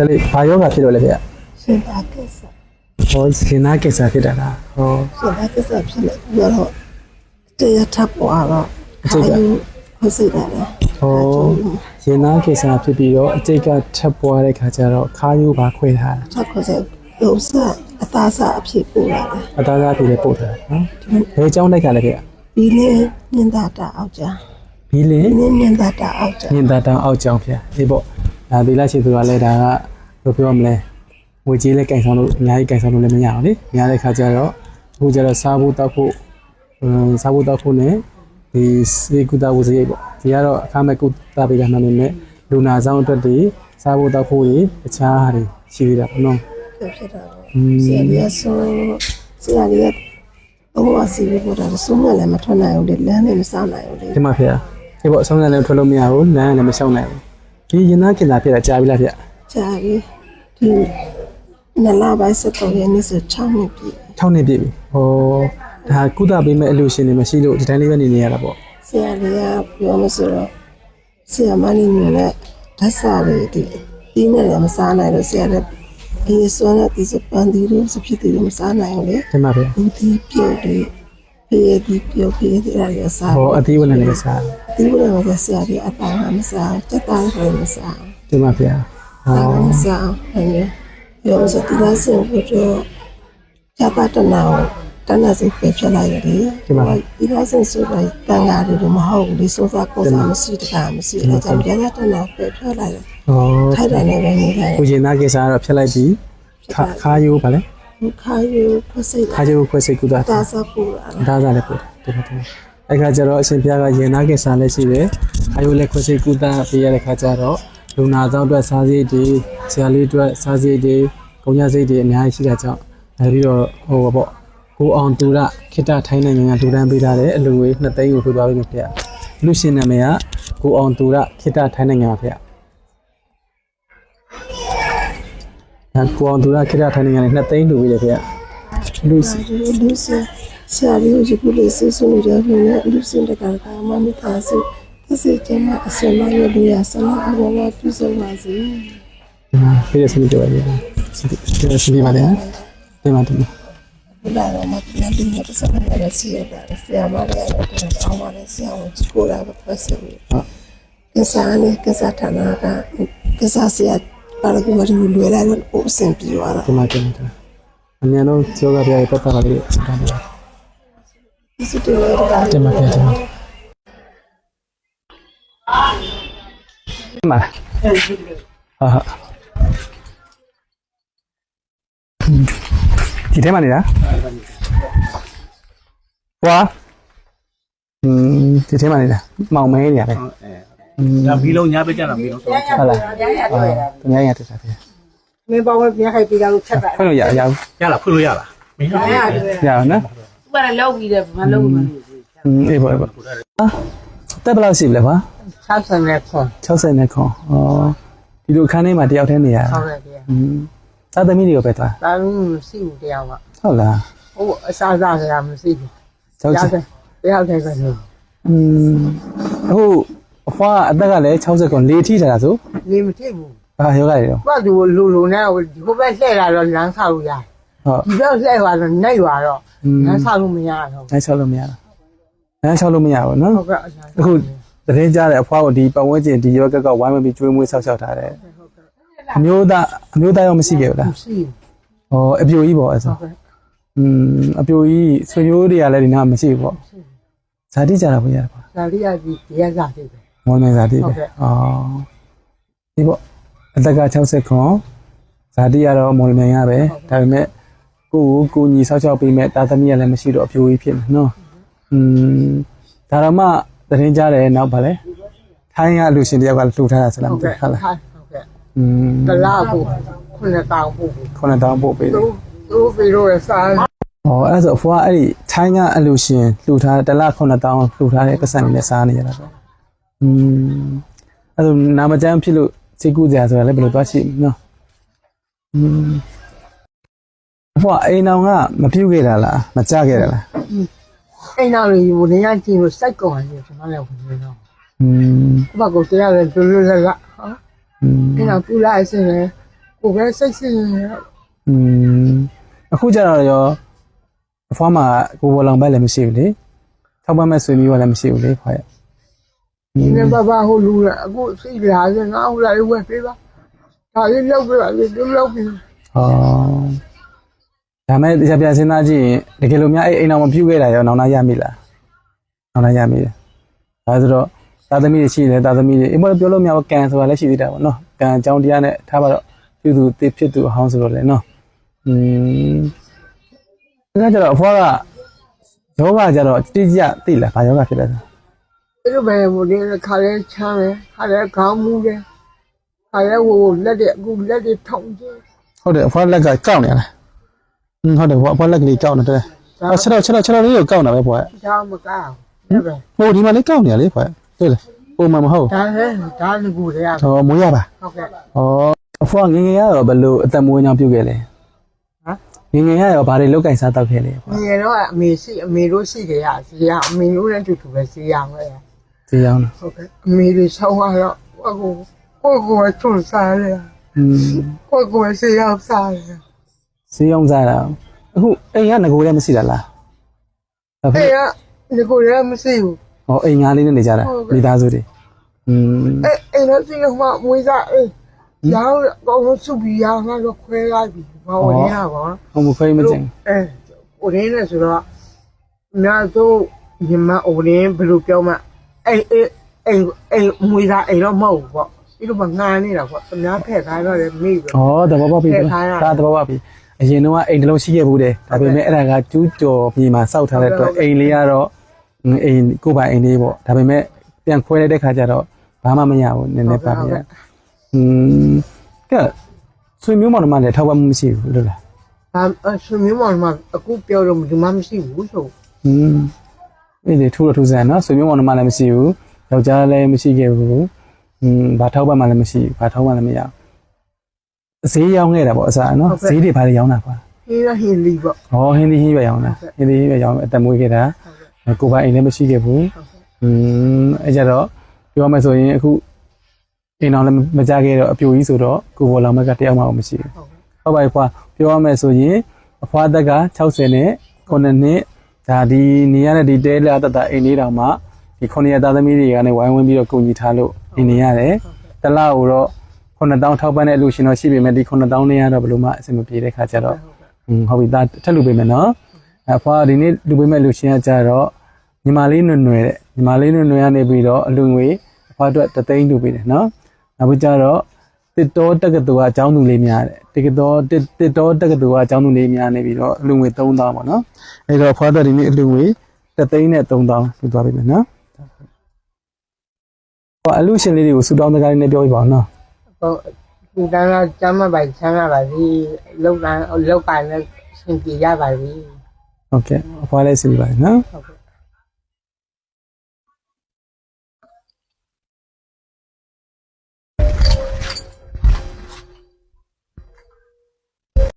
ဆလေးဘာယောဂဖြစ်လို့လဲဗျရှင်သာကိစ္စဟောရှင်သာကိစ္စဖြစ်တာလားဟောရှင်သာကိစ္စဖြစ်လို့ပြောတော့တရားထပ်ပေါ်တော့အကျိတ်ကဟုတ်စိတ်တယ်ဟောရှင်သာကိစ္စဖြစ်ပြီးတော့အကျိတ်ကထပ်ပေါ်တဲ့ခါကျတော့ခါယိုးပါခွဲထားတာထပ်ခွဲစေလုံးစအသားစားအဖြစ်ပို့လာတယ်အသားစားအဖြစ်လည်းပို့ထားတယ်နော်ဘယ်အကြောင်းလိုက်ကလဲဗျဘီလင်းညင်သာတာအောက်ကြာဘီလင်းညင်သာတာအောက်ကြာညင်သာတာအောက်ကြောင်းဗျအေးပေါ့ ဒါသီလရှိသူကလည်းဒါကဘယ်လိုပြောမလဲငွေကြီးလည်းကင်ဆောင်လို့အများကြီးကင်ဆောင်လို့လည်းမရအောင်လေများတဲ့ခါကျတော့အခုကျတော့စားဖို့တောက်ဖို့အမ်စားဖို့တောက်ဖို့ ਨੇ ဒီစေကုသဝစရိတ်ပေါ့ဒီကတော့အခမဲ့ကုသပေးတာမှန်နေမဲ့လူနာဆောင်အတွက်ဒီစားဖို့တောက်ဖို့တွေတခြားဟာတွေရှိသေးတာပေါ့နော်ဖြစ်တာပေါ့ဆရာကြီးဆိုဆရာကြီးဘဝစီဘပေါ်တာဆုံးမလည်းမထွက်နိုင်ဘူးလေလမ်းနဲ့မစားနိုင်ဘူးလေဒီမှာဖျာအေးပေါ့ဆောင်းလည်းထွက်လို့မရဘူးလမ်းလည်းမရှောင်နိုင်ဘူး ဒီရင်သားကင်လာဖြစ်တာကြားပြီလားဖျာကြာပြီဒီနလာပိုင်းစတော့ရနေဆို6နှစ်ပြည့်6နှစ်ပြည့်ပြီဟောဒါကုသပေးမဲ့အလူရှင်တွေမရှိလို့ဒီတိုင်းလေးပဲနေနေရတာပေါ့ဆရာလေးကပြောမဆိုတော့ဆရာမလေးမျိုးနဲ့ဓာတ်စာလေးဒီဒီနဲ့လည်းမစားနိုင်လို့ဆရာလည်းဒီစွမ်းနဲ့ဒီစပန်ဒီလို့စဖြစ်တယ်မစားနိုင်ဘူးလေဒီမှာပဲဘူးဒီပြုတ်တယ် ဖေးဒီပြုတ်ဖေးဒီအဲ့ဒါစားဟောအသီးဝင်လည်းစားဒီဘယ်မှာဆရာကြီးအတောင်မစားတက်တာလည်းမစားဒီမှာဗျာဟောတာမစားအဲ့လိုပြောစတိလာစင်ဘုတော့ဇာပတနာတနစိတ်ပဲဖြစ်လိုက်တယ်ဒီလာစင်ဆိုတော့တန်ဃာတွေမဟုတ်ဘူးလေစိုးစားကိုစားမရှိတကာမရှိအဲကြောင့်ဇာတနာပဲဖြစ်လိုက်တယ်ဟောထိုက်တယ်လည်းပဲနေလိုက်ကိုရင်သားကိစ္စကတော့ဖြတ်လိုက်ပြီခါခါယိုးပါလေ ခါယူခစိတ်ခါယိုးခွဲစိတ်ကုသတာတာစားပူလာဒါစားလည်းပို့တယ်ဒီမှာဒီမှာအဲ့ခါကျတော့အရှင်ဘုရားကရင်သားကိစ္စလည်းရှိတယ်ခါယိုးလည်းခွဲစိတ်ကုသပေးရတဲ့ခါကျတော့လူနာဆောင်အတွက်စားစရိတ်တွေဆရာလေးအတွက်စားစရိတ်တွေကုန်ကျစရိတ်တွေအများကြီးရှိတာကြောင့်ဒါပြီးတော့ဟိုပေါ့ကိုအောင်တူရခိတ္တထိုင်းနိုင်ငံကလူတန်းပေးထားတဲ့အလူငွေ2သိန်းကိုထုတ်သွားပြီခင်ဗျလူရှင်နာမည်ကကိုအောင်တူရခိတ္တထိုင်းနိုင်ငံပါဗျ ကိုအောင်သူရခိရထိုင်နိုင်ငံနဲ့2သိန်းလူပြီးတယ်ခင်ဗျလူစီလူစဆရာကြီးကိုခုလေးစစ်ဆုံးကြတယ်လူစင်တကာကမမသားစုသစေကျမအစမရလူရဆလာအဘဝပြုစုံပါစေပြေးစမိကြပါလေစီစီစီပါလေဒီမှာဒီမှာဘုရားတော်မှာပြန်ပြီးတော့ဆက်လာရစီရတာဆရာမလည်းတော့အောင်းပါလေဆရာကိုကိုလာပတ်စံဟုတ်ကစားနေကစားဌာနကကစားဆရာ ပါရဂူဝရီလွယ်လာတော့ပုံစံပြသွားတာ ဒီမှာဒီမှာအမြန်ဆုံးကြောကပြရဲ့ပတ်သက်ပါလေဒါပါ ဒီစတူရောက ဒီမှာဒီမှာဒီမှာဟာဟာဒီထဲမှာနေတာဟွာอืมဒီထဲမှာနေတာမောင်မဲနေရတယ် ဒါမီလုံးညားပေးကြတာမီလုံးတော့ ဟုတ်လားအာသူများရတက်တာဗျာ မင်းပေါင်းပြန်ခိုက်ပြီးတော့ချက်တာ ဖွင့်လို့ရရအောင် ရလားဖွင့်လို့ရလားမင်းလုံး ရတယ် ရအောင်နော် သူကလည်းလောက်ပြီးတယ်မလောက်ဘူး อืมအေးပါအေးပါအာတက်ဘယ်လောက်ရှိပြီလဲကွာ 60နဲ့ခွန် 60နဲ့ခွန်ဩဒီလိုခန်းထဲမှာတယောက်တည်းနေရတာ ဟုတ်တယ်ဗျာ อืมသာသမီတွေကိုပဲသွား ဒါမှမရှိဘူးတရားက ဟုတ်လား ဟိုအစားစားကမရှိဘူး 60 ရတယ်တရားတယ်ကလည်း อืมအခု အဖွားအသက်ကလည်း60ခွန်လေးထိထားတာဆိုနေမဖြစ်ဘူးဘာယောဂတွေတော့ဘာသူလူလူနဲ့ဒီဘက်လှည့်လာတော့လမ်းဆောက်လို့ရတယ်ဟုတ်ဒီဘက်လှည့်သွားတော့နိုင်သွားတော့လမ်းဆောက်လို့မရတော့နိုင်ချောက်လို့မရတာနိုင်ချောက်လို့မရဘူးနော်ဟုတ်ကဲ့အခုသတင်းကြားတဲ့အဖွားကိုဒီပတ်ဝန်းကျင်ဒီယောဂကဝိုင်းမပြီးကျွေးမွေးဆောက်ရှောက်ထားတယ်အမျိုးသားအမျိုးသားရောမရှိခဲ့ဘူးလားမရှိဘူးဟောအပြိုကြီးပေါ့အဲ့ဆိုဟုတ်ကဲ့อืมအပြိုကြီးဆွေမျိုးတွေကလည်းဒီနားမရှိဘူးပေါ့ဇာတိကြတာပေါ့ရတာပေါ့ဒါလေးရကြီးတရားစားတယ်ပဲ မော်လမြိုင်ဇာတိ ဟုတ် ပဲ ကဲ့ အော်ဒီပေါ့အသက်က60ခွန်ဇာတိကတော့မော်လမြိုင်ရပဲဒါပေမဲ့ကိုကိုကိုညီဆောက်ရှောက်ပေးမဲ့တာသမီးကလည်းမရှိတော့အပြိုကြီးဖြစ်နေနော်อืมဒါတော့မှသတင်းကြားတယ်နောက်ပါလေထိုင်းကအလူရှင်တယောက်ကလှူထားတာဆိုလားမ ဟုတ် သိ ကဲ့ ဘူးဟုတ်လား ဟုတ်ကဲ့ อืม တလားဖို့ခုနှစ်တောင်ဖို့ 9000ပို့ပေးတယ် သူသူဗီရိုရဲ့စား ။ဟောအဲ့ဒါဆိုအဖွားအဲ့ဒီထိုင်းကအလူရှင်လှူထားတဲ့တစ်လ9000လှူထားတဲ့ပတ်စံတွေနဲ့စားနေရတာပေါ့။ อืมအဲ့ဒါနာမကျန်းဖြစ်လို့စိတ်ကူးကြဆိုတာလည်းဘယ်လိုသွားရှိမလဲနော်။อืมအဖွားအိမ်အောင်ကမပြုတ်ခဲ့တာလားမကြခဲ့တာလား အိမ်တော်ကြီးဝင်ရကြည့်လို့စိုက်ကုန်တယ်ကျွန်တော်လည်းဝင်နေတော့ ။อืม ဘက်ကိုတရားလည်းတူတူလည်းကဟာ อืม အိမ်တော်ပြလိုက်စင်းလေ ကိုပဲစိတ်ဆင်းရဲ อืมအခုကျတော့ရောအဖွားမှာကိုဘော်လောင်ဘက်လည်းမရှိဘူးလေထောက်ပံ့မဲ့ဆွေမျိုးကလည်းမရှိဘူးလေဖွားရ ဒီနေ့ဘာဘာဟိုလူရအခုစိတ်လာရင်ငါဟိုလာဝက်ပေးပါဒါလေးလောက်ပြပါလေဒီလောက်ပြီဟောဒါမဲ့တရားပြစဉ်းစားကြည့်ရင်တကယ်လို့များအဲ့အိမ်အောင်မပြုတ်ခဲ့တာရောနောင်နာရမိလားနောင်နာရမိတယ်ဒါဆိုတော့သာသမီတွေရှိတယ်သာသမီတွေအိမ်မပြောလို့မရဘူးကံဆိုတာလည်းရှိသေးတာပေါ့နော်ကံအကြောင်းတရားနဲ့ထားပါတော့ပြုသူတည်ဖြစ်သူအဟောင်းဆိုတော့လေနော်อืมဒါကြတော့အဖွားကယောဂကြတော့တိကျသိလားဘာယောဂဖြစ်လဲဆို ဒီလိုပဲဟိုဒီခါလဲချမ်းတယ်ခါလဲခေါင်းမူးတယ်ခါလဲဟိုလက်တဲ့အခုလက်တွေထောင်ကျင်းဟုတ်တယ်အဖွားလက်ကကောက်နေရလားอืมဟုတ်တယ်ဘွားအဖွားလက်ကလေးကောက်နေတယ်အော်6တော့6တော့6တော့လေးကိုကောက်နေပဲဘွားဒါမကောက်ဟုတ်ပဲဟိုဒီမှာလေးကောက်နေရလေဘွားတွေ့လားပုံမှန်မဟုတ်ဒါဟဲ့ဒါလည်းကိုရရဟောမွေးရပါဟုတ်ကဲ့ဩအဖွားငယ်ငယ်ရတော့ဘယ်လိုအသက်မွေးကြောင်ပြုတ်ခဲ့လဲဟမ်ငယ်ငယ်ရရောဘာတွေလောက်ကင်စားတောက်ခဲ့လဲဘွားငယ်တော့အမေရှိအမေတို့ရှိတယ်ရစီရအမေတို့လည်းတူတူပဲစီရမယ် ဒီအောင်လား ဟုတ်ကဲ့အမေတွေဆောင်းတော့အခုကိုကိုယ်ထွန်းစားတယ် อืม ကိုကိုယ်စီရောက်စားတယ် စီးအောင်စားတာအခုအိမ်ကငကိုလည်းမရှိတာလားအဖေ အဲ့ရဒီကိုရမရှိဘူး ဟောအိမ်ငါလေးနဲ့နေကြတာ ဟုတ်ကဲ့ မိသားစုတွေอืม အဲ့အဲ့တော့စီကမှမွေးစားအေးရောင်းတော့ဘာလို့စုပြီးရောင်းတော့ခွဲလိုက်ပြီဘာဝင်ရပါ ဟိုမခွေးမကျင် အဲဟိုရင်းနဲ့ဆိုတော့နာတော့ညီမဟိုရင်းဘယ်လိုပြောမှ အဲ့အဲ့အဲ့အဲ့မွေးစားအဲ့တော့မဟုတ်ဘူးပေါ့ဒီလိုမှငားနေတာပေါ့အများဖက်ခိုင်းတော့လည်းမိပြီ ဩတဘောပေါက်ပြီ ထည့်ထားရ ဒါတဘောပေါက်ပြီအရင်တော့အိမ်တစ်လုံးရှိခဲ့ဘူးတယ်ဒါပေမဲ့အဲ့ဒါကကျူးကျော်ပြီးမှစောက်ထားတဲ့အတွက်အိမ်လေးကတော့အိမ်ကိုပိုင်အိမ်လေးပေါ့ဒါပေမဲ့ပြန်ခွဲလိုက်တဲ့ခါကျတော့ဘာမှမရဘူးနည်းနည်းပါပြอืมကဲဆွေမျိုးမောင်နှမလည်းထောက်ပံ့မှုမရှိဘူးလို့လား ဘာအဆွေမျိုးမောင်မှာအခုပြောတော့ဒီမှမရှိဘူးဆို อืม အဲ့ဒီထူးတော့ထူးဆန်းနော်ဆွေမျိုးမောင်နှမလည်းမရှိဘူးယောက်ျားလည်းမရှိခဲ့ဘူးอืมဘာထောက်ပံ့မှလည်းမရှိဘူးဘာထောက်ပံ့လည်းမရဘူးဈေးရောင်းခဲ့တာပေါ့အစားနော်ဈေးတွေဘာတွေရောင်းတာကွာ ဟင်းရဟင်းလီပေါ့ ဟောဟင်းသီးဟင်းရွက်ရောင်းတာဟင်းသီးဟင်းရွက်ရောင်းအတမွေးခဲ့တာကိုပိုင်အိမ်လည်းမရှိခဲ့ဘူးอืมအဲ့ကြတော့ပြောရမယ်ဆိုရင်အခုအိမ်တော်လည်းမကြခဲ့တော့အပြိုကြီးဆိုတော့ကိုဘောလောင်ဘက်ကတယောက်မှမရှိဘူးဟုတ်ပါပြီဖွာပြောရမယ်ဆိုရင်အဖွားသက်က60နဲ့9နှစ် ဒါဒီနေရတဲ့ဒီတဲလာတတအိမ်လေးတောင်မှဒီ9ရက်သားသမီးတွေကနေဝိုင်းဝန်းပြီးတော့ကုန်ကြီးထားလို့အိမ်နေရတယ်တလားကိုတော့9000ထောက်ပံ့တဲ့လူရှင်တော့ရှိပေမဲ့ဒီ9000နဲ့ရတော့ဘယ်လိုမှအဆင်မပြေတဲ့ခါကျတော့อืมဟုတ်ပြီဒါထက်လူပေးမယ်နော်အဖွားဒီနေ့လူပေးမဲ့လူချင်းကကြတော့ညီမလေးနွယ်နွယ်တဲ့ညီမလေးနွယ်နွယ်ကနေပြီးတော့အလူငွေအဖွားအတွက်တသိန်းလူပေးတယ်နော်နောက်ပြီးကြတော့ တစ်တော်တက္ကသိုလ်ကအကြောင်းသူလေးများတဲ့တစ်ကတော်တစ်တစ်တော်တက္ကသိုလ်ကအကြောင်းသူလေးများနေပြီးတော့အလူငွေ3000ပေါ့နော်အဲ့တော့အဖွားအတွက်ဒီနေ့အလူငွေတသိန်းနဲ့3000လူသွားပေးမယ်နော်ဟောအလူရှင်လေးတွေကိုစူတောင်းတကားလေးနဲ့ပြောပြပါဦးနော်ဟိုဒီတန်းကကျမ်းမပိုင်ချမ်းရပါပြီလောက်တိုင်းလောက်ကိုင်းလည်းရှင်ပြရပါပြီဟုတ်ကဲ့အဖွားလေးစီပါတယ်နော်ဟုတ်ကဲ့